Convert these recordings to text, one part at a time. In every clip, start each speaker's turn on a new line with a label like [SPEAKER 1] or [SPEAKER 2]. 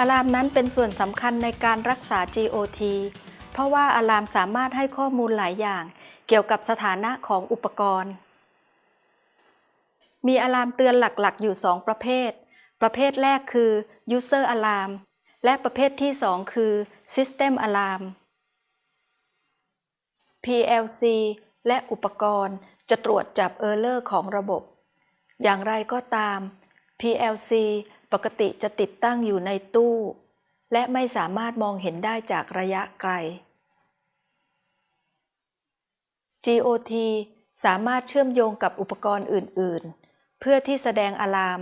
[SPEAKER 1] อะลามนั้นเป็นส่วนสำคัญในการรักษา GOT เพราะว่าอะลามสามารถให้ข้อมูลหลายอย่าง เกี่ยวกับสถานะของอุปกรณ์ มีอะลามเตือนหลักๆ อยู่ 2 ประเภท ประเภทแรกคือ User Alarm และประเภทที่ 2 คือ System Alarm PLC และอุปกรณ์จะตรวจจับเออร์เลอร์ของระบบ อย่างไรก็ตาม PLC ปกติจะติดตั้งอยู่ในตู้ และไม่สามารถมองเห็นได้จากระยะไกล GOT สามารถเชื่อมโยงกับอุปกรณ์อื่น ๆ เพื่อที่แสดงอะลาม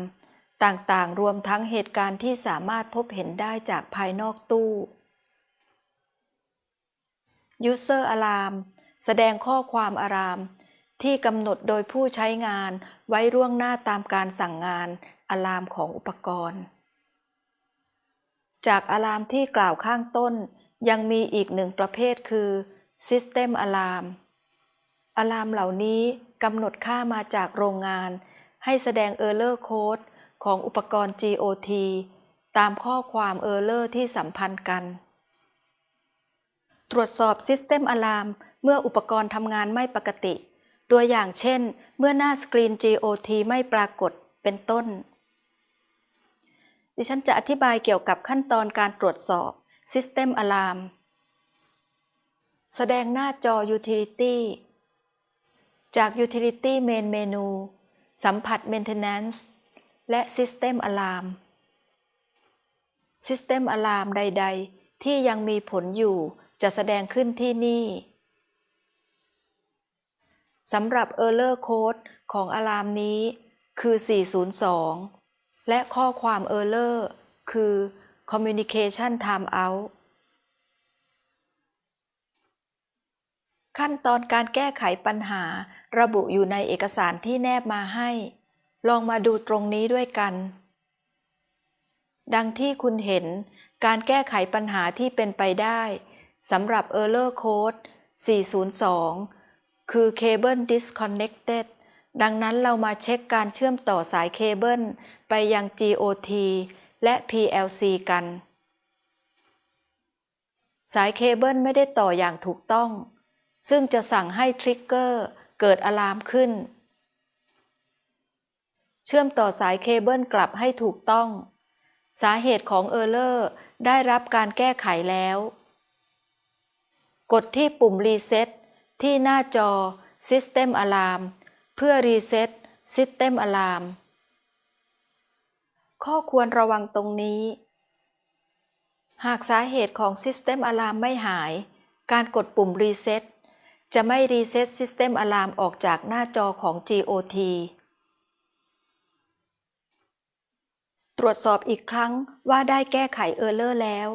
[SPEAKER 1] ต่างๆ รวมทั้งเหตุการณ์ที่สามารถพบเห็นได้จากภายนอกตู้ User Alarm แสดงข้อความอาราม ที่กำหนดโดยผู้ใช้งานไว้ร่วงหน้าตามการสั่งงานอะลามของอุปกรณ์ จากอะลามที่กล่าวข้างต้น ยังมีอีกหนึ่งประเภทคือ System Alarm อะลามเหล่านี้กำหนดค่ามาจากโรงงาน ให้แสดง Error Code ของอุปกรณ์ GOT ตามข้อความ Error ที่สัมพันธ์กัน ตรวจสอบ System Alarm เมื่ออุปกรณ์ทำงานไม่ปกติ ตัวอย่างเช่น เมื่อหน้าสกรีน GOT ไม่ปรากฏเป็นต้น ดิฉันจะอธิบายเกี่ยวกับขั้นตอนการตรวจสอบ System Alarm แสดงหน้าจอ Utility จาก Utility Main Menu สัมผัส Maintenance และ System Alarm System Alarm ใด ๆ ที่ยังมีผลอยู่จะแสดงขึ้นที่นี่ สำหรับ Error Code ของอะลามนี้คือ 402 และข้อความ Error คือ Communication Timeout ขั้นตอนการแก้ไขปัญหาระบุอยู่ในเอกสารที่แนบมาให้ ลองมาดูตรงนี้ด้วยกัน ดังที่คุณเห็นการแก้ไขปัญหาที่เป็นไปได้สำหรับ Error Code 402 คือ Cable Disconnected ดังนั้นเรามาเช็คการเชื่อมต่อสายเคเบิลไปยัง GOT และ PLC กัน สายเคเบิลไม่ได้ต่ออย่างถูกต้อง ซึ่งจะสั่งให้ทริกเกอร์เกิดอะลามขึ้น เชื่อมต่อสายเคเบิลกลับให้ถูกต้อง สาเหตุของเออร์เลอร์ได้รับการแก้ไขแล้ว กดที่ปุ่ม Reset ที่หน้าจอ System Alarm เพื่อ Reset System Alarm ข้อควรระวังตรงนี้ หากสาเหตุของ System Alarm ไม่หาย การกดปุ่ม Reset จะไม่ Reset System Alarm ออกจากหน้าจอของ GOT ตรวจสอบอีกครั้งว่าได้แก้ไขเออร์เลอร์แล้ว